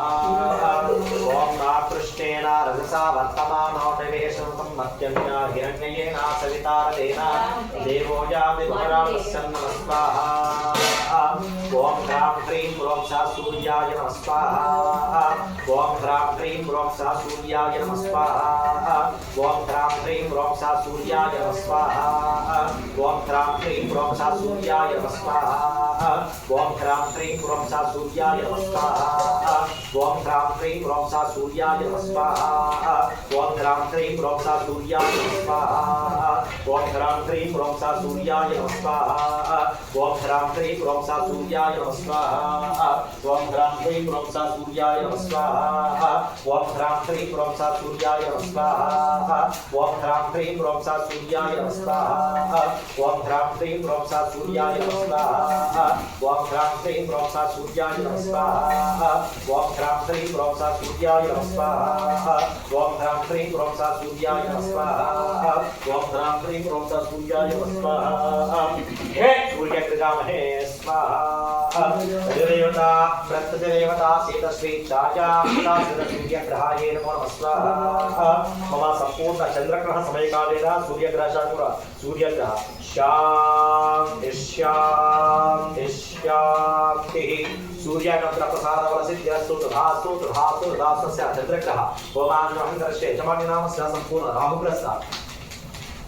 ॐ नापृष्टेन रजसा वर्तमानो ॐ ह्रां ह्रीं ॐ सा सूर्याय नमः स्वाहा ॐ ह्रां ह्रीं ॐ सा सूर्याय नमः ॐ ह्रां ह्रीं ॐ सा सूर्याय नमः स्वाहा ॐ ह्रां ह्रीं ॐ सा सूर्याय नमः स्वाहा ॐ ह्रां ह्रीं ॐ सा सूर्याय नमः ఓం హ్రాం హ్రీం పురోం సా సూర్యాయ నమస్వాహ ఓం హ్రాం హ్రీం పురోం సా సూర్యాయ నమస్వాహ ఓం హ్రాం హ్రీం పురోం సా సూర్యాయ నమస్వాహ ఓం హ్రాం హ్రీం పురోం సా సూర్యాయ నమస్వాహ ఓం హ్రాం హ్రీం పురోం సా సూర్యాయ నమస్వాహ ఓం హ్రాం హ్రీం పురోం సా సూర్యాయ నమస్వాహ ఓం హ్రాం హ్రీం పురోం సా సూర్యాయ నమస్వాహ ఓం హ్రాం హ్రీం పురోం సా సూర్యాయ నమస్వాహ ఓం హ్రాం హ్రీం పురోం సా సూర్యాయ నమస్వాహ ఓం హ్రాం హ్రీం పురోం సా సూర్యాయ నమస్వాహ ఓం హ్రాం హ్రీం పురోం సా సూర్యాయ నమస్వాహ ఓం హ్రాం హ్రీం పురోం సా సూర్యాయ నమస్వాహ హే సూర్యకృజామహే స్వాహా దేవత ప్రత్యదేవత శీతశ్రీ చాజా సూర్యగ్రహాయ నమో నమః స్వాహా మమ సంపూర్ణ చంద్రగ్రహ సమయకాలేన సూర్యగ్రహ సూర్యగ్రహ శాంతి सूर्यानंतर प्रसादवलसिद्ध्य सुतधासु तधासु तधासस्य चन्द्रकः ओमानुहङ्करस्य यजमानिनामस्य सम्पूर्ण राहुग्रस्ता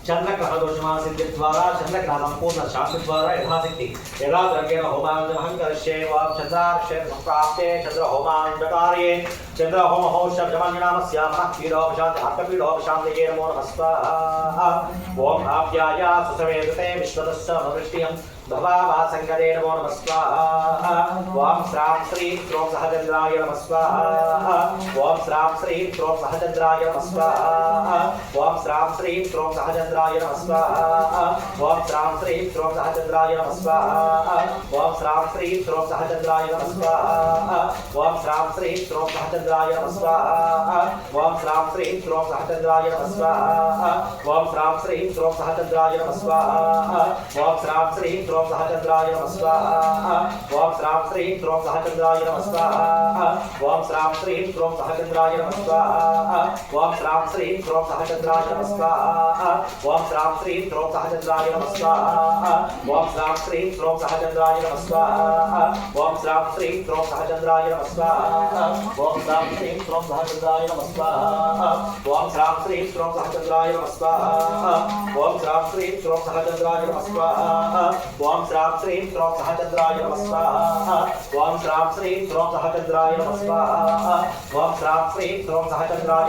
चन्द्रकः दोषमासिद्धिद्वारा चन्द्रकः सम्पूर्ण शान्तिद्वारा यथाशक्ति यदा द्रव्येण होमानुहङ्करस्यैव चन्द्रार्षे सम्प्राप्ते चन्द्रहोमानुकारये चन्द्रहोमहोश्यजमानिनामस्य पीडोपशान्ति हस्तपीडोपशान्तये नमो नमस्ताः ॐ आप्याय सुसमे कृते विश्वतस्य భవాసంగదే నమో నమః స్వాహా ఓం శ్రాం శ్రీ శ్రోం సహచంద్రాయ నమః స్వాహా ఓం శ్రాం శ్రీ శ్రోం సహచంద్రాయ నమః స్వాహా ఓం శ్రాం శ్రీ శ్రోం సహచంద్రాయ నమః స్వాహా ఓం శ్రాం శ్రీ శ్రోం సహచంద్రాయ నమః స్వాహా ఓం శ్రాం శ్రీ శ్రోం సహచంద్రాయ నమః స్వాహా ఓం శ్రాం శ్రీ శ్రోం సహచంద్రాయ నమః స్వాహా ఓం శ్రాం శ్రీ శ్రోం సహచంద్రాయ నమః స్వాహా ఓం శ్రాం శ్రీ శ్రోం సహచంద్రాయ నమః స్వాహా ఓం శ్రాం శ్రీ శ్రోం ॐ सहचन्द्राय नमः स्वाहा ॐ श्रां श्रीं क्रों सहचन्द्राय नमः स्वाहा ॐ श्रां श्रीं क्रों सहचन्द्राय नमः स्वाहा ॐ श्रां श्रीं क्रों सहचन्द्राय नमः स्वाहा ॐ श्रां श्रीं क्रों सहचन्द्राय नमः स्वाहा ॐ श्रां श्रीं क्रों सहचन्द्राय नमः स्वाहा ॐ श्रां श्रीं क्रों सहचन्द्राय नमः स्वाहा ॐ श्रां श्रीं क्रों सहचन्द्राय नमः स्वाहा ॐ श्रां श्रीं क्रों सहचन्द्राय नमः स्वाहा ॐ श्रां श्रीं क्रों सहचन्द्राय नमः स्वाहा శ్రాం శ్రీం శ్రోం సహచంద్రాయ నమః స్వాహా ఓం శ్రాం శ్రీం శ్రోం సహచంద్రాయ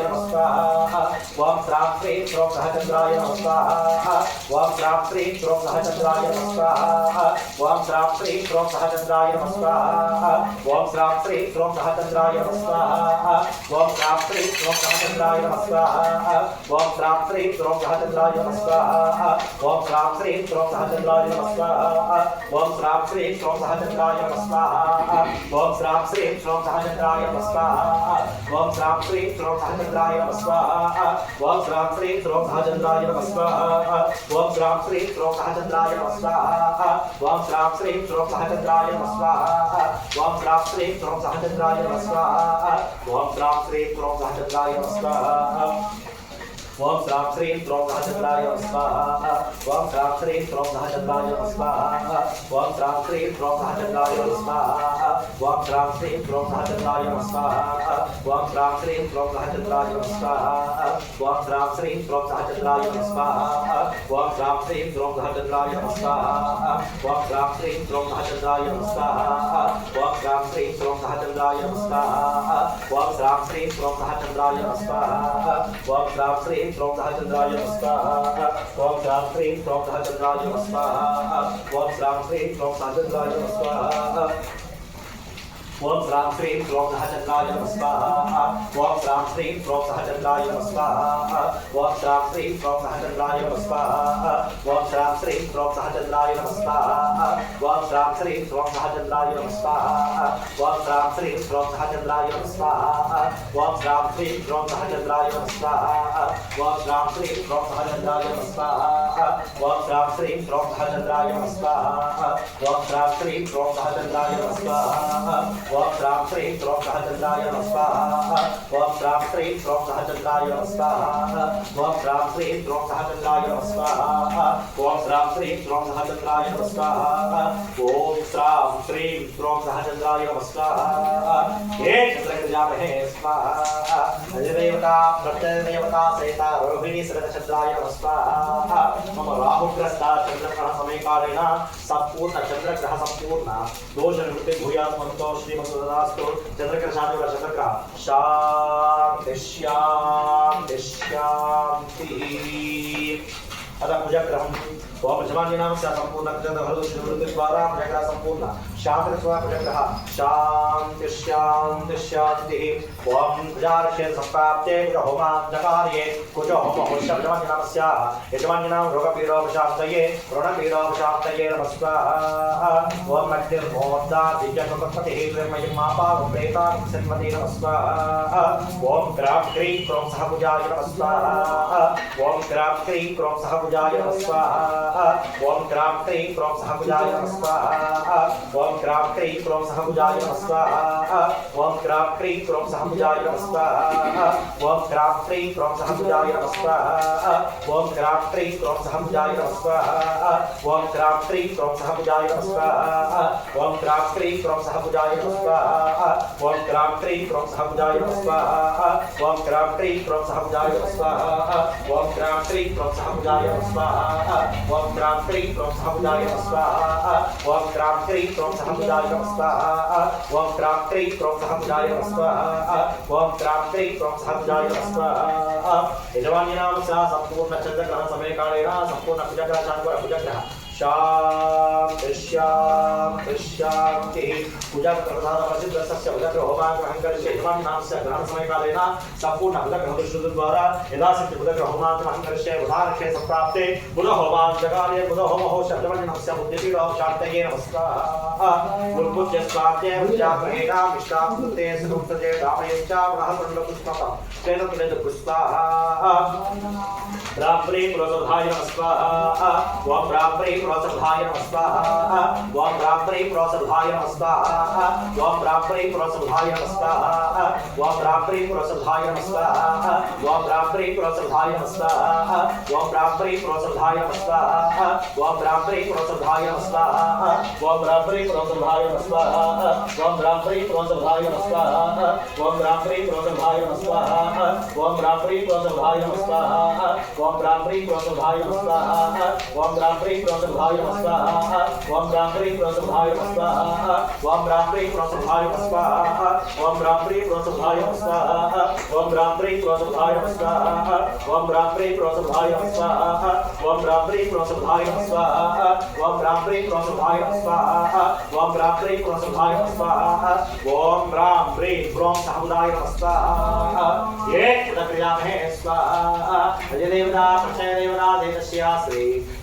నమః స్వాహా ఓం శ్రాం శ్రీం శ్రోం సహచంద్రాయ నమః స్వాహా ఓం శ్రాం శ్రీం శ్రోం సహచంద్రాయ నమః స్వాహా ఓం శ్రాం శ్రీం శ్రోం సహచంద్రాయ నమః స్వాహా ఓం శ్రాం శ్రీం శ్రోం సహచంద్రాయ నమః స్వాహా ఓం శ్రాం శ్రీం శ్రోం సహచంద్రాయ నమః స్వాహా ఓం శ్రాం శ్రీం శ్రోం సహచంద్రాయ నమః స్వాహా ఓం శ్రాం శ్రీం శ్రోం సహచంద్రాయ నమః స్వాహా ఓం శ్రాం శ్రీం శ్రోం సహచంద్రాయ నమః స్వాహా ఓం శ్రాం శ్రీం శ్రోం సహచంద్రాయ నమః స్వాహా ఓం శ్రాం శ్రీం శ్రోం సహచంద్రాయ నమః స్వాహా ఓం శ్రాం శ్రీం శ్రోం సహచంద్రాయ నమః స్వాహా ఓం శ్రాం శ్రీం శ్రోం సహచంద్రాయ నమః స్వాహా ఓం శ్రాం శ్రీం శ్రోం సహచంద్రాయ నమః స్వాహా ఓం శ్రాం శ్రీం శ్రోం సహచంద్రాయ నమః స్వాహా ఓం శ్రాం శ్రీం శ్రోం సహచంద్రాయ నమః స్వాహా ఓం శ్రాం శ్రీం శ్రోం సహచంద్రాయ నమః స్వాహా ఓం శ్రాం శ్రీం శ్రోం సహచంద్రాయ స్వాహ ఓం శ్రాం శ్రీం శ్రోం సహచంద్రాయ స్వాహ ఓం శ్రాం శ్రీం శ్రోం సహచంద్రాయ స్వాహ ఓం శ్రాం శ్రీం శ్రోం సహచంద్రాయ స్వాహ ఓం శ్రాం శ్రీం శ్రోం సహచంద్రాయ స్వాహ ఓం శ్రాం శ్రీం శ్రోం సహచంద్రాయ స్వాహ ఓం శ్రాం శ్రీం శ్రోం సహచంద్రాయ స్వాహ ఓం శ్రాం శ్రీం శ్రోం సహచంద్రాయ స్వాహ ఓం శ్రాం ह्रीं श्रौं सः चन्द्राय नमस्ताः ॐ श्रां ह्रीं श्रौं सः चन्द्राय नमस्ताः ॐ श्रां ह्रीं श्रौं सः चन्द्राय नमस्ताः ఓం శ్రాం శ్రీం క్లోం సహచంద్రాయ స్వాహ ఓం శ్రాం శ్రీం క్లోం సహచంద్రాయ స్వాహ ఓం శ్రాం శ్రీం క్లోం సహచంద్రాయ స్వాహ ఓం శ్రాం శ్రీం క్లోం సహచంద్రాయ స్వాహ ఓం శ్రాం శ్రీం క్లోం సహచంద్రాయ స్వాహ ఓం శ్రాం శ్రీం క్లోం సహచంద్రాయ స్వాహ ఓం శ్రాం శ్రీం క్లోం సహచంద్రాయ స్వాహ ఓం శ్రాం శ్రీం క్లోం సహచంద్రాయ స్వాహ ఓం శ్రాం శ్రీం క్లోం సహచంద్రాయ స్వాహ ఓం శ్రాం శ్రీం క్లోం సహచంద్రాయ స్వాహ ओम प्राम श्रीं श्रोम सह चंद्राय नमस्कार ओम प्राम श्रीं श्रोम सह चंद्राय नमस्कार ओम श्राम श्री द्रोम सहचंद्राय नमस्कार ओम श्राम श्री द्रोम सहचंद्राय नमस्कार ओम श्राम श्री द्रोम सहचंद्राय नमस्कार हे चंद्रकजामहे स्वाहा अजदेवता प्रत्यदेवता सहिता रोहिणी सरदचंद्राय नमस्कार मम राहुग्रस्ता चंद्रग्रह समेकालेन संपूर्ण चंद्रग्रह संपूर्ण दोष निवृत्ति भूयात् मंतो श्रीमत्सदास्तु चंद्रग्रह शांति चंद्रग्रह ada kerja kerja ओम सा सम्पूर्णकृतहरोद्वारा प्रजगरा सम्पूर्णा शान्तस्वा प्रजगरः शान्तिश्शान्तिश्शान्तिः ॐ प्रजार्षे सम्प्राप्ते होमान्तकार्ये कुजो होमो रोगपीरोपशान्तये ऋणपीरोपशान्तये ॐ ॐ क्रीं क्रों ॐ क्रीं क्रों మాపా ప్రేతా సన్మతి నమస్వాహ ఓం గ్రాం క్రీం క్రోం సహ పూజాయ నమస్వాహ ఓం గ్రాం క్రీం క్రోం సహ పూజాయ నమస్వాహ ఓం గ్రాం క్రీం క్రోం సహ పూజాయ నమస్వాహ ఓం గ్రాం క్రీం క్రోం సహ పూజాయ నమస్వాహ ఓం గ్రాం క్రీం క్రోం సహ పూజాయ నమస్వాహ ఓం గ్రాం క్రీం క్రోం సహ పూజాయ నమస్వాహ ఓం గ్రాం క్రీం క్రోం సహ పూజాయ నమస్వాహ ఓం గ్రాం క్రీం క్రోం సహ పూజాయ నమస్వాహ ఓం గ్రాం ఓం ద్రాక్షై త్వం సహముదాయ స్వాహ ఓం ద్రాక్షై త్వం సహముదాయ స్వాహ ఓం ద్రాక్షై త్వం సహముదాయ స్వాహ ఓం ద్రాక్షై త్వం సహముదాయ స్వాహ యజమాని నామ సా సంపూర్ణ చంద్రగ్రహ సమయ కాళేన సంపూర్ణ కుజగ్రహ చాంద్ర కుజగ్రహ శాం దృశ్యాం దృశ్యాం संपूर्णद्वारा यदा सिद्धबुदग्रहोमात्रमहङ्कर्षे उदाहर्षे सम्प्राप्ते बुधो होमान् जगाले बुधो होमहो शब्दवर्णनस्य बुद्धिपीडो शान्तये नमस्कारः। गुरुपूज्य स्वाद्ये विचारणेनां विश्रामृते सुरुक्तजे रामयश्च ब्रह्मकुण्डपुष्पकं तेन तुलितपुष्पाः ब्राह्मणे पुरसभाय तो नमस्वाहा वं ब्राह्मणे पुरसभाय नमस्वाहा वं ब्राह्मणे पुरसभाय नमस्वाहा ఓం రాబ్రై పురసభాయ నమస్కారాః ఓం రాబ్రై పురసభాయ నమస్కారాః ఓం రాబ్రై పురసభాయ నమస్కారాః ఓం రాబ్రై పురసభాయ నమస్కారాః ఓం రాబ్రై పురసభాయ నమస్కారాః ఓం రాబ్రై పురసభాయ నమస్కారాः ఓం పురసభాయ నమస్కారాः ఓం పురసభాయ నమస్కారాः ఓం పురసభాయ నమస్కారాः ఓం పురసభాయ నమస్కారాः ఓం పురసభాయ నమస్కారాः ఓం పురసభాయ నమస్కారాः ఓం రాంబ్రీ ప్రసుభాయ స్వాహ ఓం రాంబ్రీ ప్రసుభాయ స్వాహ ఓం రాంబ్రీ ప్రసుభాయ స్వాహ ఓం రాంబ్రీ ప్రసుభాయ స్వాహ దేవస్యా శ్రీ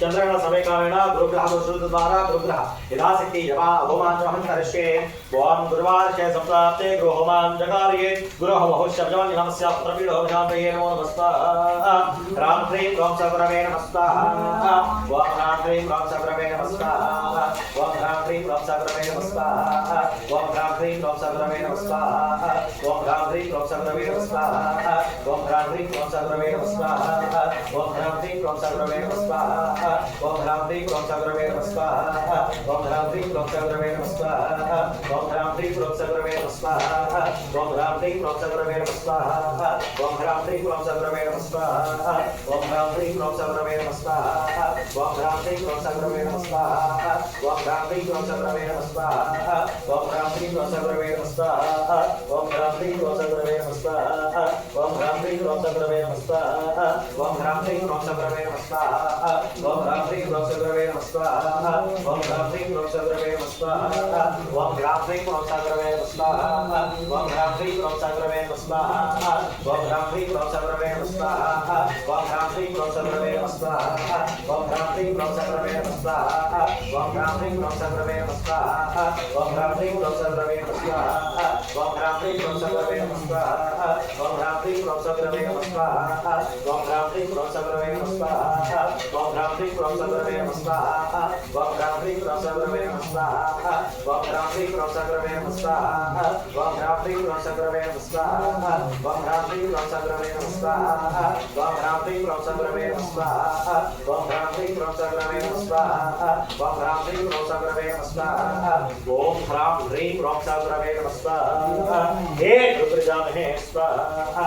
चंद्रग्रहण समय कालेन गुरुग्रह वसुत द्वारा गुरुग्रह यदा शक्ति यमा होमान चमन करिष्ये भवान गुरुवार के सप्ताहे गृहोमान जगारिये। गुरुः बहुश्य जमन नमस्य प्रपीड हो जातये नमो नमस्तः। राम प्रेम राम सक्रमे नमस्तः। वाम राम प्रेम राम सक्रमे नमस्तः। वाम राम प्रेम राम सक्रमे नमस्तः। वाम राम प्रेम राम सक्रमे नमस्तः। वाम राम प्रेम राम सक्रमे नमस्तः। वाम राम प्रेम राम सक्रमे नमस्तः। वाम राम प्रेम राम सक्रमे नमस्तः। ఓం హ్రాం హ్రీం రోక్సగ్రమే నమస్వాహ ఓం హ్రాం హ్రీం రోక్సగ్రమే నమస్వాహ ఓం హ్రాం హ్రీం రోక్సగ్రమే నమస్వాహ ఓం హ్రాం హ్రీం రోక్సగ్రమే నమస్వాహ ఓం హ్రాం హ్రీం రోక్సగ్రమే నమస్వాహ ఓం హ్రాం హ్రీం రోక్సగ్రమే నమస్వాహ ఓం హ్రాం హ్రీం క్రోం సగురవే ఓం హ్రాం హ్రీం క్రోం సగురవే ఓం హ్రాం హ్రీం క్రోం సగురవే ఓం హ్రాం హ్రీం క్రోం సగురవే ఓం హ్రాం హ్రీం క్రోం సగురవే ఓం హ్రాం హ్రీం క్రోం సగురవే ఓం హ్రాం హ్రీం నమ స్వాహ ఓం నమ స్వాహ ఓం నమ స్వాహ ఓం నమ స్వాహ ఓం నమ స్వాహ ఓం నమ స్వాహ ఓం ह्रीं रौं सन्द्रवे नमस्वाहा ॐ ह्रां ह्रीं रौं सन्द्रवे नमस्वाहा ॐ ह्रां ह्रीं रौं सन्द्रवे नमस्वाहा హ్రౌం సర్వే నమ స్వాహ ఓం హ్రాం హ్రీం హ్రౌం సర్వే ఓం హ్రాం హ్రీం హ్రౌం ఓం హ్రాం హ్రీం హ్రౌం ఓం హ్రాం హ్రీం హ్రౌం ఓం హ్రాం హ్రీం హ్రౌం సర్వే నమ స్వాహ హే రుద్రజామహే స్వాహ దేవతా ప్రత్యదేవతా సీత శ్రీ తారా దివస గురవే నమ हे रुद्रजामहे स्वाहा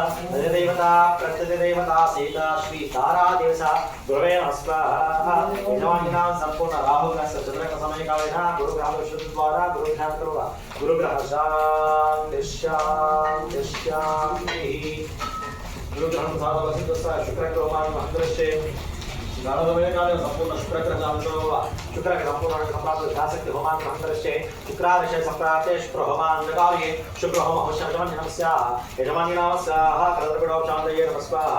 देवता प्रत्यदेवता सीता श्री तारा देवसा गुरवे नमः स्वाहा यजमानिनां संपूर्ण राहुग्रहस्य चन्द्रकसमयकालिनः गुरुग्रहः शुद्धद्वारा गुरुग्रहः करोवा गुरुग्रह शान्ति शान्ति शान्तिः गुरुग्रहं साधवसिद्धस्य शुक्रग्रहमान् मन्त्रस्य ಸಂಪೂರ್ಣ ಶುಕ್ರಗ್ರಹಂಶೋ ಶುಕ್ರಗೆ ಸಂಪೂರ್ಣ ಸಂಪ್ರಾಪ್ತ ಶಾಸಕ್ತಿ ಹೋಮಾನ್ ಗ್ರಹಂತರಶ್ಚೇ ಶುಕ್ರಾದಶ ಸಂಪ್ರಾಪ್ತೆ ಶುಕ್ರ ಹೋಮಾನ್ ನಗಾವ್ಯೆ ಶುಕ್ರ ಹೋಮ ಅವಶ್ಯಮಜಮಾನಿ ನಮಸ್ಯ ಯಜಮಾನಿ ನಮಸ್ಯಾಹ ಕಲದರ್ಪಿಡೋಕ್ಷಾಂತಯೇ ನಮಸ್ವಾಹ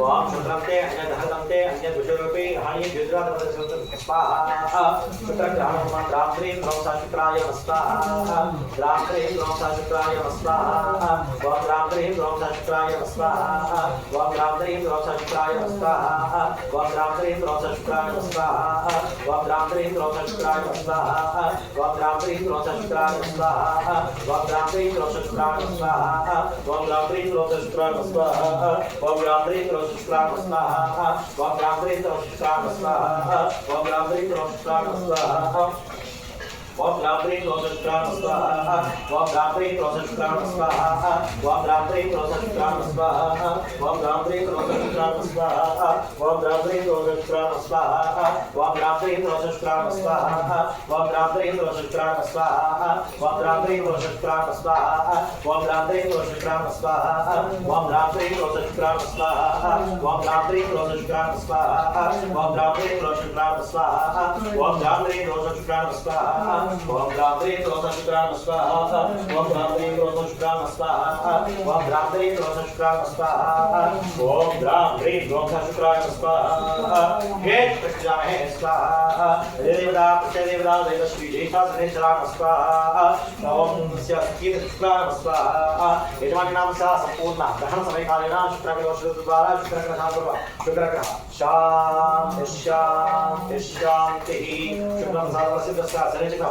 ಓಂ ಶುಕ್ರಂತೆ ಅನ್ಯದಹರಂತೆ ಅನ್ಯದ್ವಿಷರೂಪಿ ಹಾನಿ ದ್ವಿಜರಾತಸ್ವಾಹ ಶುಕ್ರಗ್ರಹಣ ಹೋಮಾನ್ ರಾತ್ರಿ ಧ್ವಂಸ ಶುಕ್ರಾಯ ನಮಸ್ವಾಹ ರಾತ್ರಿ ಧ್ವಂಸ ಶುಕ್ರಾಯ ನಮಸ್ವಾಹ ಓಂ ರಾತ್ರಿ ಧ್ವಂಸ ಶುಕ್ರಾಯ ನಮಸ್ವಾಹ ಓಂ ರಾತ್ರಿ ಧ್ವಂಸ ಶುಕ್ರಾಯ ನಮಸ್ವಾಹ ಓಂ రాత్రీం ధ్వంసా శుక్రాయ నమస్వాహ ఓం రాత్రీం ధ్వంసా శుక్రాయ నమస్వాహ ఓం రాత్రీం ధ్వంసా శుక్రాయ నమస్వాహ ఓం రాత్రీం ధ్వంసా శుక్రాయ నమస్వాహ ఓం రాత్రీం ధ్వంసా శుక్రాయ నమస్వాహ ఓం రాత్రీం ధ్వంసా శుక్రాయ నమస్వాహ ఓం రాత్రీం ధ్వంసా శుక్రాయ నమస్వాహ ఓం రాత్రీం ధ్వంసా శుక్రాయ నమస్వాహ ఓం రాత్రీం ధ్వంసా శుక్రాయ నమస్వాహ ఓం రాత్రీం ధ్వంసా శుక్రాయ నమస్వాహ ఓం రాత్రీం ధ్వంసా శుక్రాయ నమస్వాహ ఓం రాత్రీం ధ్వంసా శుక్రాయ నమస్వాహ ఓం రాత్రీం ధ్వంసా శుక్రాయ నమస్వాహ ఓం రాత్రీం ధ్వంసా శుక్రాయ నమస్వాహ ఓం రాత్రీం ధ్వంసా శుక్రాయ నమస్వాహ ఓం రాత్రీం ధ్వంసా శుక్రాయ నమస్వాహ ఓం రాత్రీం ధ్వంసా శుక్రాయ నమస్వాహ ఓం రాత్రీం ధ్వంసా శుక్రాయ ओम भ्रातरे त्रोसुक्राम स्वाहा ओम भ्रातरे त्रोसुक्राम स्वाहा ओम भ्रातरे त्रोसुक्राम स्वाहा ओम भ्रातरे त्रोसुक्राम स्वाहा हे कृष्णामहे स्वाहा देवदा प्रत्यदेवदा देवश्री जयशास्त्रेश्वराम स्वाहा ओम कीर्तिक्राम स्वाहा यजमानि नाम सा संपूर्ण ग्रहण समय कालेन शुक्रग्रह द्वारा शुक्रग्रह शुक्रग्रह शाम शाम शांति शुक्रम सर्वसिद्ध सरेश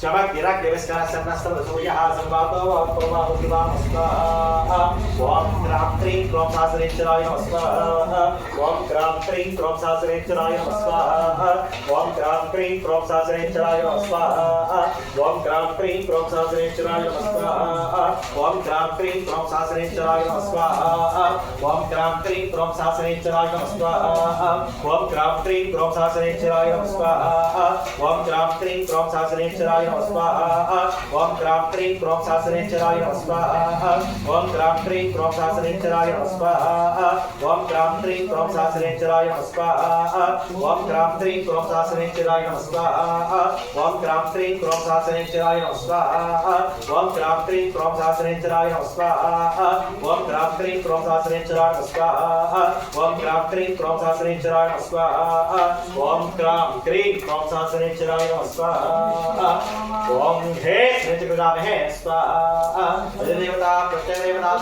शमगिरः ॐ क्रां त्रीं क्रों सासरेच्छराय नमस्वाः ॐ क्रां त्रीं क्रों सासरेच्छराय नमः स्वाहा ओम क्राफ्ट्री क्रॉप शासनेश्वराय नमः स्वाहा ओम क्राफ्ट्री क्रॉप शासनेश्वराय नमः स्वाहा ओम क्राफ्ट्री क्रॉप शासनेश्वराय नमः स्वाहा ओम क्राफ्ट्री क्रॉप शासनेश्वराय नमः स्वाहा ओम क्राफ्ट्री क्रॉप शासनेश्वराय नमः स्वाहा ओम क्राफ्ट्री क्रॉप शासनेश्वराय नमः स्वाहा ओम क्राफ्ट्री क्रॉप शासनेश्वराय नमः स्वाहा ओम क्राफ्ट्री क्रॉप शासनेश्वराय नमः स्वाहा ओम क्राम क्रीम क्रॉप शासनेश्वराय नमः स्वाहा ओम हे नित्यप्रजामहे स्वाहा। देवता प्रत्यय देवता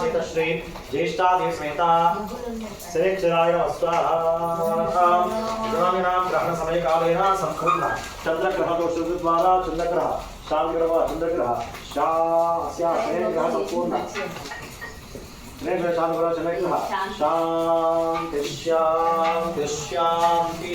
श्रीक्षराय स्वाहा। ग्रहणानां ग्रहण समय कालेन चंद्रग्रह चंद्रग्रह शालग्रह चंद्रग्रह शा अस्या ग्रह संपूर्ण नहीं मैं शांत करो चले शांति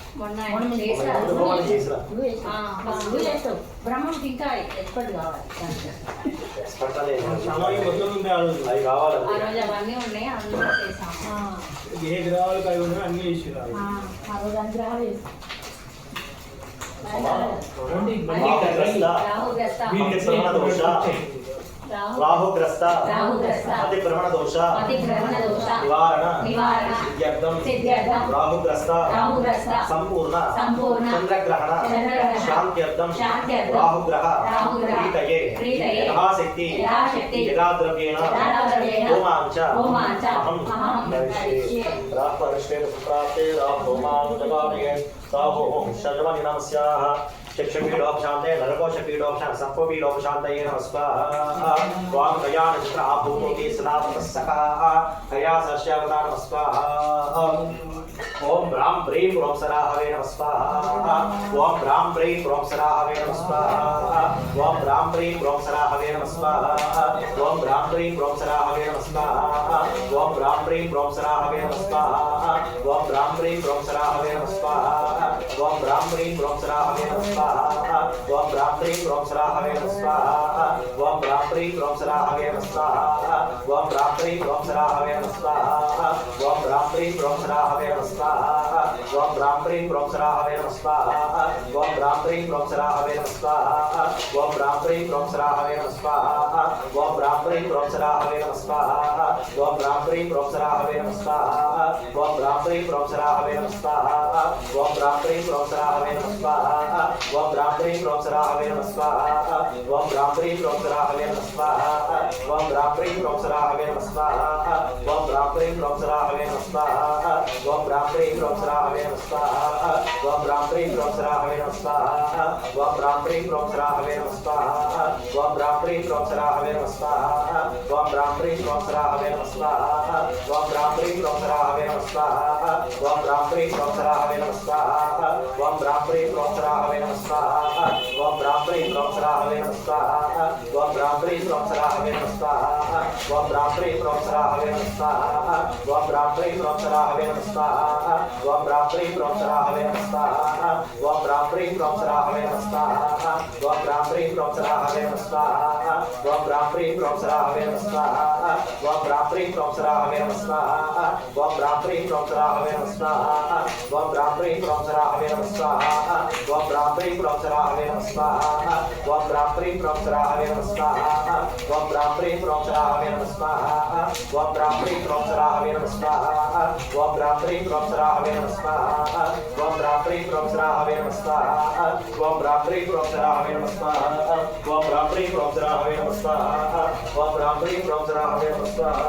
మొన్న చేసావు. బ్రహ్మకి ఇంకా ఎక్స్పర్ట్ కావాలి. ఆ రోజు? అవన్నీ ఉన్నాయి అందులో చేసాం. ఏ గ్రహాలు కలిగి ఉన్నా అన్ని ఇష్యూ రావు ఆ రోజు అనుగ్రహాలు చేసాం. రాహు గస్తా ರಾಹುಗ್ರಸ್ತ ಅತಿ ಭ್ರಮಣ ದೋಷ ನಿವಾರಣ ಸಿದ್ಧಾರ್ಥಂ ರಾಹುಗ್ರಸ್ತ ಸಂಪೂರ್ಣ ಚಂದ್ರಗ್ರಹಣ ಶಾಂತ್ಯರ್ಥಂ ರಾಹುಗ್ರಹ ಪ್ರೀತಯೇ ಯಥಾಶಕ್ತಿ ಯಥಾ ದ್ರವ್ಯೇಣ ಹೋಮಾಂಚ ಅಹಂ ರಾಹುಷ್ಠೇನ ಸುಪ್ರಾಪ್ತೆ ರಾಹುಮಾಂಚ ಕಾವ್ಯೇ ಸಾಹೋಂ ಶಜವನಿನಮಸ್ಯಾಹ चक्षुपीडोक्षान्तये नरकोशपीडोक्षान् सर्पपीडोक्षान्तये नमस्वाहा त्वां कया नक्षत्र आभूतोति सदा तस्सखाः कया सस्यावता नमस्वाहा ॐ ब्रां ब्रीं ब्रों सरा हवे ब्रां ब्रीं ब्रों सरा हवे ब्रां ब्रीं ब्रों सरा हवे ब्रां ब्रीं ब्रों सरा हवे ब्रां ब्रीं ब्रों सरा हवे ब्रां ब्रीं ब्रों सरा రామ్ హ్రీం రోం స్రా హవే నమ స్వాహ ఓం రామ్ హ్రీం రోం స్రా హవే నమ స్వాహ ఓం రామ్ హ్రీం రోం స్రా హవే నమ స్వాహ ఓం రామ్ హ్రీం రోం స్రా హవే నమ స్వాహ ఓం రామ్ హ్రీం రోం స్రా హవే నమ స్వాహ ఓం రామ్ హ్రీం రోం స్రా హవే నమ స్వాహ ఓం రామ్ హ్రీం రోం స్రా హవే నమ స్వాహ ఓం రామ్ హ్రీం రోం స్రా హవే నమ స్వాహ నమస్కాः ఓం బ్రాం బ్రీం ఓం సరాహవే నమస్కాः ఓం బ్రాం బ్రీం ఓం సరాహవే నమస్కాः ఓం బ్రాం బ్రీం ఓం సరాహవే నమస్కాः ఓం బ్రాం బ్రీం ఓం సరాహవే నమస్కాः ఓం బ్రాం బ్రీం ఓం సరాహవే నమస్కాः ఓం బ్రాం బ్రీం ఓం సరాహవే నమస్కాः ఓం బ్రాం బ్రీం ఓం సరాహవే నమస్కాः ఓం బ్రాం బ్రీం ఓం సరాహవే నమస్కాः ఓం బ్రాం బ్రీం ఓం సరాహవే నమస్కాः ఓం బ్రాం బ్రీం ఓం సరాహవే నమస్కాः ఓం బ్రాం బ్రీం ఓం సరాహవే నమస్కాः ఓం బ్రాం బ్రీం हवे नमस्ताः त्वं ब्राह्मणी स्वसरा हवे नमस्ताः त्वं ब्राह्मणी स्वसरा हवे नमस्ताः त्वं ब्राह्मणी स्वसरा हवे नमस्ताः त्वं ब्राह्मणी स्वसरा हवे नमस्ताः त्वं ब्राह्मणी स्वसरा हवे नमस्ताः त्वं ब्राह्मणी स्वसरा हवे नमस्ताः वब्राह्मणे प्रोत्सराहवे नमस्ताः वब्राह्मणे प्रोत्सराहवे नमस्ताः वब्राह्मणे प्रोत्सराहवे नमस्ताः वब्राह्मणे प्रोत्सराहवे नमस्ताः वब्राह्मणे प्रोत्सराहवे नमस्ताः वब्राह्मणे प्रोत्सराहवे नमस्ताः నమస్కాः ఓం బ్రాం బ్రీం ఓం సరాహవే నమస్కాः ఓం బ్రాం బ్రీం ఓం సరాహవే నమస్కాः ఓం బ్రాం బ్రీం ఓం సరాహవే నమస్కాः ఓం బ్రాం బ్రీం ఓం సరాహవే నమస్కాः ఓం బ్రాం బ్రీం ఓం సరాహవే నమస్కాः ఓం బ్రాం బ్రీం ఓం సరాహవే నమస్కాः ఓం బ్రాం బ్రీం ఓం సరాహవే నమస్కాः ఓం బ్రాం బ్రీం ఓం సరాహవే నమస్కాः ఓం బ్రాం బ్రీం ఓం సరాహవే నమస్కాः ఓం బ్రాం బ్రీం ఓం సరాహవే నమస్కాः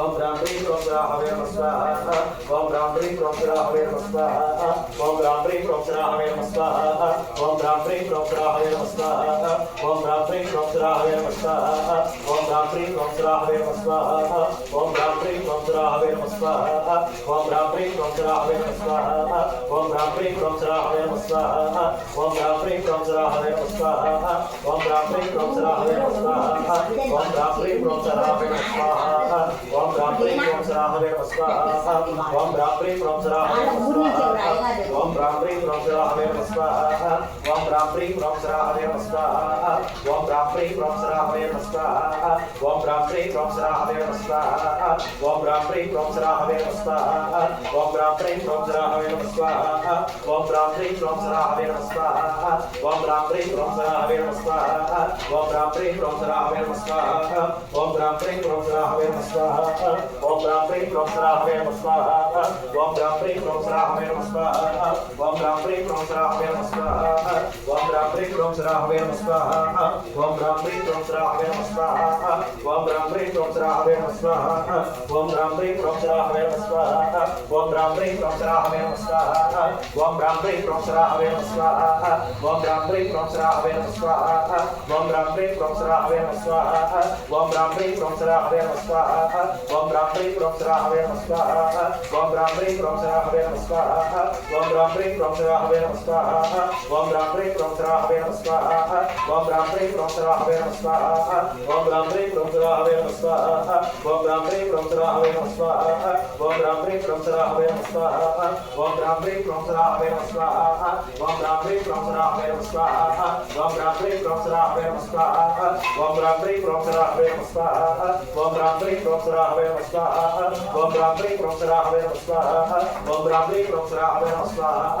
ఓం బ్రాం బ్రీం ఓం సరాహవే నమస్కాः ఓం బ్రాం బ్రీం ఓం సరాహవే నమస్కాः ఓం బ్రాం బ్రీం ఓం సరాహవే నమస్కాः ఓం బ్రాం బ్రీం ఓం సరాహవే నమస్కాः ఓం బ్రాం బ్రీం ఓం సరాహవే నమస్కాः ఓం బ్రాం బ్రీం ఓం సరాహవే నమస్కాः ఓం బ్రాం బ్రీం ఓం సరాహవే నమస్కాः ఓం బ్రాం బ్రీం ఓం సరాహవే నమస్కాः ఓం బ్రాం బ్రీం ఓం సరాహవే నమస్కాः ఓం బ్రాం బ్రీం ఓం సరాహవే నమస్కాः ఓం బ్రాహ్మణి ఓం సరాహవే స్వాహ ఓం బ్రాహ్మణి ఓం సరాహవే స్వాహ ఓం బ్రాహ్మణి ఓం సరాహవే స్వాహ ఓం బ్రాహ్మణి ఓం సరాహవే స్వాహ ఓం బ్రాం బ్రీం ఓం సరాహవే నమస్కాः ఓం బ్రాం బ్రీం ఓం సరాహవే నమస్కాः ఓం బ్రాం బ్రీం ఓం సరాహవే నమస్కాः ఓం బ్రాం బ్రీం ఓం సరాహవే నమస్కాः ఓం బ్రాం బ్రీం ఓం సరాహవే నమస్కాः ఓం బ్రాం బ్రీం ఓం సరాహవే నమస్కాः ఓం బ్రాం బ్రీం ఓం సరాహవే నమస్కాः ఓం బ్రాం బ్రీం ఓం సరాహవే నమస్కాः ఓం బ్రాం బ్రీం ఓం సరాహవే నమస్కాः ఓం బ్రాం బ్రీం ఓం సరాహవే నమస్కాः ఓం బ్రాం బ్రీం ఓం సరాహవే నమస్కాः ఓం బ్రాం బ్రీం ఓం సరాహవే నమస్కాः ఓం బ్రాం బ్రీం ఓం సరాహవే నమస్కాः ఓం బ్రాం బ్రీం ఓం సరాహవే నమస్కాः ఓం బ్రాం బ్రీం ఓం సరాహవే నమస్కాः ఓం బ్రాం బ్రీం ఓం సరాహవే నమస్కాः ఓం బ్రాం బ్రీం ఓం సరాహవే నమస్కాः ఓం బ్రాం బ్రీం ఓం సరాహవే నమస్కాः ఓం బ్రాం బ్రీం ఓం సరాహవే నమస్కాः ఓం బ్రాం బ్రీం ఓం సరాహవే నమస్కాः ఓం బ్రాం బ్రీం ఓం సరాహవే నమస్కాः ఓం బ్రాం బ్రీం ఓం సరాహవే నమస్కాः ఓం బ్రాం బ్రీం ఓం సరాహవే నమస్కాः ఓం బ్రాం బ్రీం ఓం సరాహవే నమస్కాः ఓం బ్రాం బ్రీం ఓం సరాహవే నమస్కాः ఓం బ్రాం బ్రీం ఓం సరాహవే నమస్కాः ఓం బ్రాం బ్రీం ఓం రుద్రాహవే నమ స్వాహ ఓం రాం హ్రీం రుద్రాహవే నమ స్వాహ ఓం రాం హ్రీం రుద్రాహవే నమ స్వాహ ఓం రాం హ్రీం రుద్రాహవే నమ స్వాహ ఓం రాం హ్రీం రుద్రాహవే నమ స్వాహ ఓం రాం హ్రీం రుద్రాహవే నమ స్వాహ ఓం రాం హ్రీం రుద్రాహవే నమ స్వాహ ఓం రాం హ్రీం రుద్రాహవే నమ స్వాహ ఓం రాం హ్రీం రుద్రాహవే నమ స్వాహ ఓం రాం హ్రీం రుద్రాహవే నమ స్వాహ ఓం రాం హ్రీం రుద్రాహవే నమ స్వాహ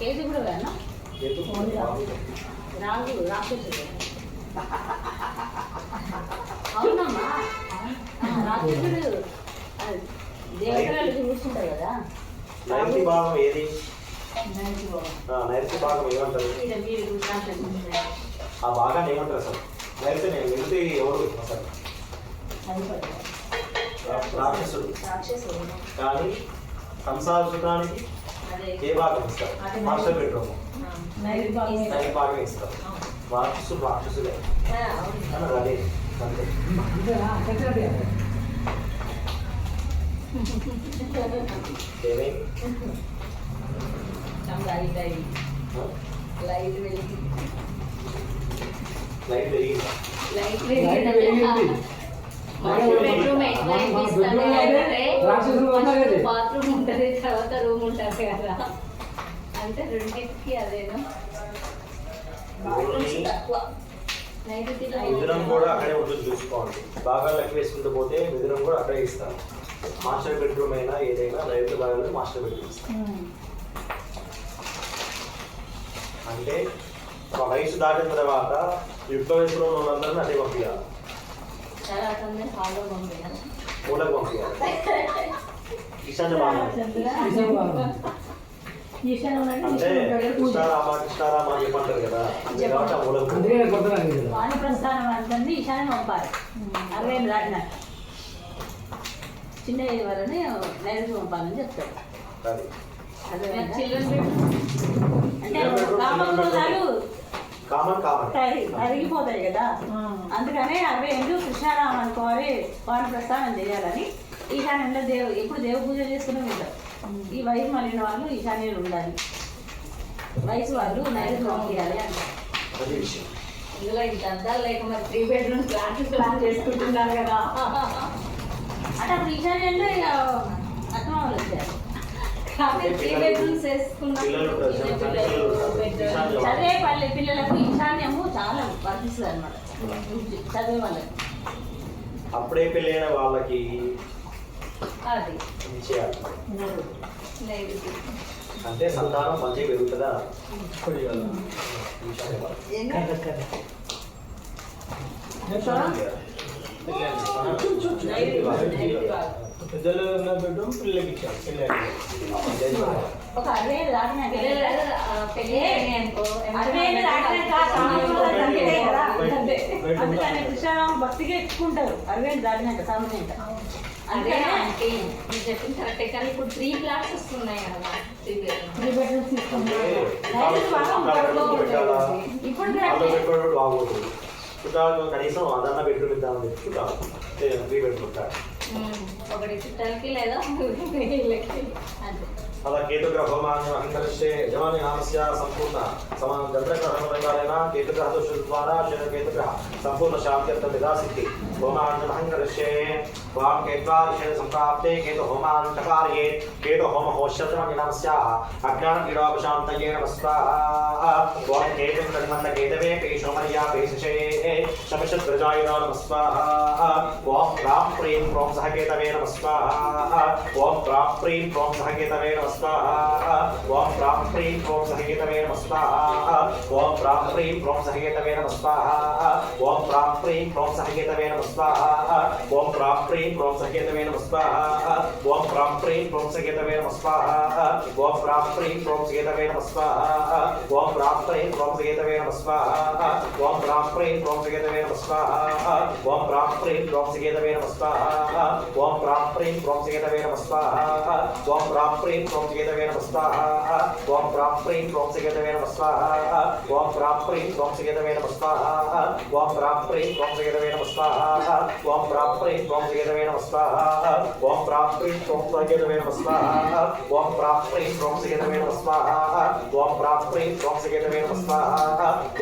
కేజీ కూడా వేనా రాజు రాక్షసుడు అవునమ్మా. రాక్షసుడు దేవతలు చూస్తుంటారు కదా. నైరుతి భాగం ఏది? నైరుతి భాగం. ఏమంటారు. ఆ భాగాన్ని ఏమంటారు అసలు? నైరుతి నేను నైరుతి ఎవరు అసలు? అధిపతి. రాక్షసుడు. కానీ సంసార సుఖానికి ఏ భాగం ఇస్తాం మాస్టర్ బెడ్రూమ్ నైట్ భాగం ఇస్తాం బాక్స్ బాక్సులే అదే లైట్ వెలిగి లైట్ వెలిగి లైట్ వెలిగి బెడ్రూమ్ ఎట్లా. బాత్రూమ్ ఉంటుంది తర్వాత రూమ్ ఉంటుంది కదా. అంటే రెండింటికి అదేనా? మిథునం కూడా అక్కడే ఉంటుంది చూసుకోండి బాగా లెక్క వేసుకుంటూ పోతే మిథునం కూడా అక్కడే ఇస్తారు మాస్టర్ బెడ్రూమ్ అయినా ఏదైనా నైరుతి భాగంలో మాస్టర్ బెడ్రూమ్ ఇస్తారు అంటే ఒక వయసు దాటిన తర్వాత యుక్త వయసులో ఉన్న వాళ్ళందరినీ అదే పంపించాలి చాలా తొందర హాల్లో ప్రస్థానం అంటుంది ఈశాన్య పంపాలి. అరవై ఏళ్ళు దాటిన చిన్న ఏది వరని నైరుతి పంపాలని చెప్తాడు. అంటే రామగురు కామన్ తరిగిపోతాయి కదా. అందుకనే అరవై ఏళ్ళు కృష్ణారామ అనుకోవాలి వాణి ప్రస్థానం చేయాలని. ఈశాన్యంలో దేవు ఎప్పుడు దేవ పూజ చేసుకుని ఉంటారు. ఈ వయసు మళ్ళిన వాళ్ళు ఈశాన్యంలో ఉండాలి. వయసు వాళ్ళు అంటారు. అది విషయం. ఇందులో ఇంత అద్దాలు లేక మరి త్రీ బెడ్రూమ్ ఫ్లాట్ ప్లాన్ చేసుకుంటున్నారు కదా. అంటే అప్పుడు ఈశాన్యంలో ఇక అర్థం వాళ్ళు వచ్చారు చదివే పల్లె పిల్లలకు ఈశాన్యము చాలా వర్తిస్తుంది అనమాట చదివే వాళ్ళకి. అప్పుడే పెళ్ళైన వాళ్ళకి అది. అంటే సంతానం మంచిగా పెరుగుతుందా. ఈశాన్య పెద్దలు ఉన్న బెడ్రూమ్ పిల్లలకి ఇచ్చాం భక్తిగా ఎక్కుంటారు అరవై దాటినాక సామాన్యంగా అందుకే మీరు చెప్పిన కరెక్టే కానీ ఇప్పుడు త్రీ ఫ్లాట్స్ వస్తున్నాయి కదా త్రీ బెడ్రూమ్స్ ఇప్పుడు చుట్టాలు కనీసం అదన్న బెడ్రూమ్ ఇద్దామని చెప్పి చుట్టాలు త్రీ బెడ్రూమ్ ఒకటి చుట్టాలకి లేదా అంతే. అలా కేతుగ్రహ హోమాన్ని అహంకరిస్తే యజమాని నామస్య సంపూర్ణ సమాన. చంద్రగ్రహణకాలైన కేతుగ్రహ దోష ద్వారా కేతుగ్రహ సంపూర్ణ శాంత్యర్థ విదాసిద్ధి होमान्तभङ्गदृश्ये वां केत्वादिशेन सम्प्राप्ते केतुहोमान्तकार्ये केतुहोमहोश्यतमनिनमस्याः अज्ञानकीडोपशान्तये नमस्वाहा ॐ केतुं प्रतिमन्दकेतवे पेशोमर्या पेशशे शमशद्रजायुनो नमस्वाहा ॐ प्रां प्रीं प्रों सह केतवे नमस्वाहा ॐ प्रां प्रीं प्रों सह केतवे नमस्वाहा ॐ प्रां प्रीं प्रों सह केतवे नमस्वाहा ॐ प्रां प्रीं प्रों सह केतवे नमस्वाहा ॐ प्रां प्रीं प्रों सह केतवे नमस्वाहा స్వాహ ఓం ప్రాం ప్రీం ప్రోం సహగీతవే నమః స్వాహా ఓం ప్రాం ప్రీం ప్రోం సహగీతవే నమః స్వాహా ఓం ప్రాం ప్రీం ప్రోం సహగీతవే నమః స్వాహా ఓం ప్రాం ప్రీం ప్రోం సహగీతవే నమః స్వాహా ఓం ప్రాం ప్రీం ప్రోం సహగీతవే నమః స్వాహా ఓం ప్రాం ప్రీం ప్రోం సహగీతవే నమః స్వాహా ఓం ప్రాం ప్రీం ప్రోం సహగీతవే నమః స్వాహా ఓం ప్రాం ప్రీం ప్రోం సహగీతవే నమః స్వాహా ఓం ప్రాం ప్రీం ప్రోం సహగీతవే నమః స్వాహా ఓం ప్రాం ప్రీం ప్రోం సహగీతవే నమః స్వాహా ఓం ప్రాం ప్రీం ప్రోం సహగీతవే నమః స్వాహా స్వాహ ఓం ప్రాప్తి ఓం శ్రీరవే నమ స్వాహ ఓం ప్రాప్తి ఓం స్వగేతవే నమ స్వాహ ఓం ప్రాప్తి ఓం శ్రీరవే నమ స్వాహ ఓం ప్రాప్తి ఓం శ్రీరవే నమ స్వాహ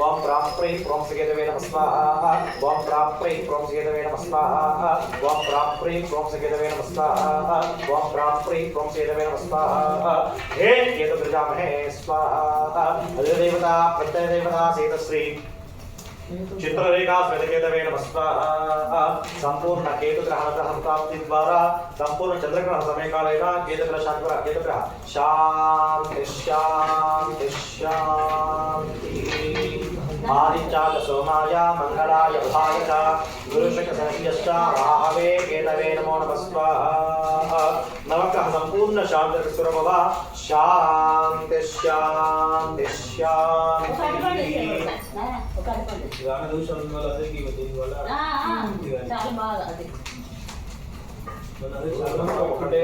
ఓం ప్రాప్తి ఓం శ్రీరవే నమ స్వాహ ఓం ప్రాప్తి ఓం శ్రీరవే నమ స్వాహ ఓం ప్రాప్తి ఓం శ్రీరవే నమ స్వాహ ఓం ప్రాప్తి ఓం శ్రీరవే స్వాహ హే కేతు ప్రజామహే స్వాహ. అదే దేవత ప్రత్యయ దేవత సీతశ్రీ. చిత్రరేఖా శ్వేతకేతవే సంపూర్ణ కేతుగ్రహ గ్రహణ ప్రాప్తి ద్వారా సంపూర్ణ చంద్రగ్రహ సమయకాలైన కేతుగ్రహ శాంతిగ్రహ కేతుగ్రహ. శాంతి శాంతి శాంతి. ఆదిత్యాయ సోమాయ మంగళాయ భాయ గురుషక సంయశ్చ రాహవే కేతవే నమో నమ స్వాహ నవక సంపూర్ణ శాంతి. సురభవ శాంతి శాంతి శాంతి ఒకటే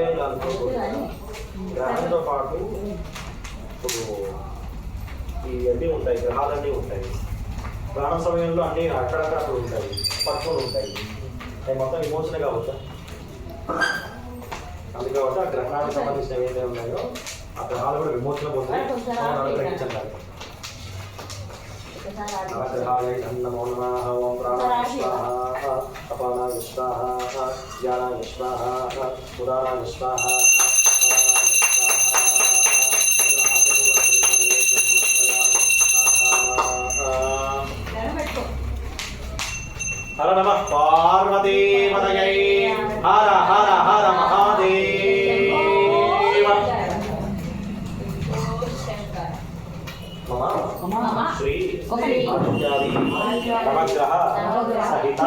దానితో పాటు ఈ అన్నీ ఉంటాయి గ్రహాలన్నీ ఉంటాయి. ప్రాణ సమయంలో అన్ని అక్కడక్కడ ఉంటాయి. పట్టుకొని ఉంటాయి. అవి మొత్తం ఇమోషన్ కావచ్చా. అందుకే కాబట్టి ఆ సంబంధించిన ఏదైతే ఉన్నాయో ఆ గ్రహాలు కూడా విమోచన పొందుతాయి. గ్రహించాలి ప్రాణ ఉదాహరణ విశ్వాహ హర నమ పార్వతీ మదయై హర హర హర మహాదేవ మమ శ్రీ నవగ్రహ సహిత